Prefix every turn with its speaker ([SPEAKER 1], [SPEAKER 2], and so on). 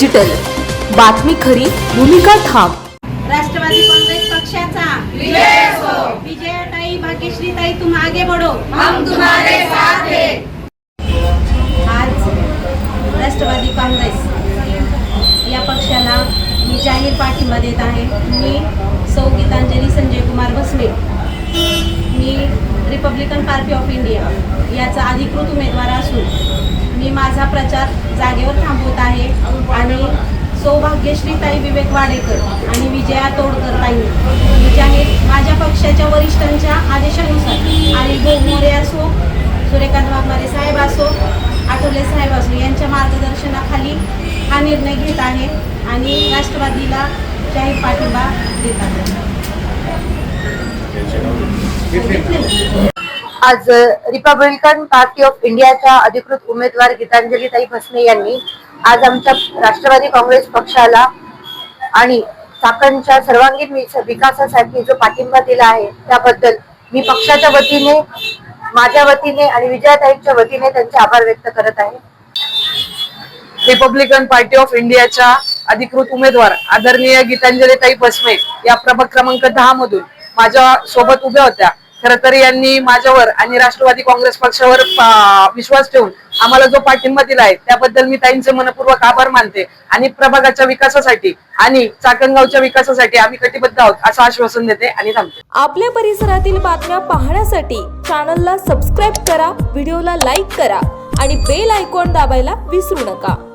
[SPEAKER 1] Digital बातमी खरी भूमिका ठाम.
[SPEAKER 2] राष्ट्रवादी कांग्रेस पक्षाचा. विजयाताई भाग्यश्रीताई तुम आगे बढ़ो.
[SPEAKER 3] हम तुम्हारे साथ हैं.
[SPEAKER 2] आज राष्ट्रवादी काँग्रेस या पक्षाला मी जाहीर पाठिंबा देत आहे. मी सौ गीतांजली संजय कुमार भस्मे. मी रिपब्लिकन पार्टी ऑफ इंडिया याचा अधिकृत उमेदवार असून मी माझा प्रचार जागेवर थांबवत आहे. सौभाग्यश्रीताई विवेक वाडेकर आणि विजया तोडकर ताई. जाहीर माझ्या पक्षाच्या वरिष्ठांच्या आदेशानुसार. आणि मोरे असो सूर्यकांत वाघमारे साहेब असो आठवले साहेब असो यांच्या मार्गदर्शनाखाली हा निर्णय घेत आहे आणि राष्ट्रवादीला जाहीर पाठिंबा देत आहे.
[SPEAKER 4] आज रिपब्लिकन पार्टी ऑफ इंडियाच्या अधिकृत उमेदवार गीतांजलीताई भसने यांनी आज आमच्या राष्ट्रवादी काँग्रेस पक्षाला आणि चाकणच्या सर्वांगीण विकासासाठी जो पाठिंबा दिला आहे त्याबद्दल मी पक्षाच्या वतीने माझ्या वतीने आणि विजयाताईंच्या वतीने त्यांचे आभार व्यक्त करत आहे.
[SPEAKER 5] रिपब्लिकन पार्टी ऑफ इंडियाच्या अधिकृत उमेदवार आदरणीय गीतांजलीताई भसमे या प्रभाग क्रमांक दहा मधून माझ्या सोबत उभ्या होत्या. खर तर यांनी माझ्यावर आणि राष्ट्रवादी काँग्रेस पक्षावर विश्वास ठेवून आम्हाला जो पाठिंबा दिला आहे त्याबद्दल मी ताईंचे मनपूर्वक आभार मानते. आणि प्रभागाच्या विकासासाठी आणि चाकणगावच्या विकासासाठी आम्ही कटिबद्ध आहोत असं आश्वासन देते आणि थांबते.
[SPEAKER 1] आपल्या परिसरातील बातम्या पाहण्यासाठी चॅनलला सबस्क्राईब करा व्हिडिओला लाईक करा आणि बेल आयकॉन दाबायला विसरू नका.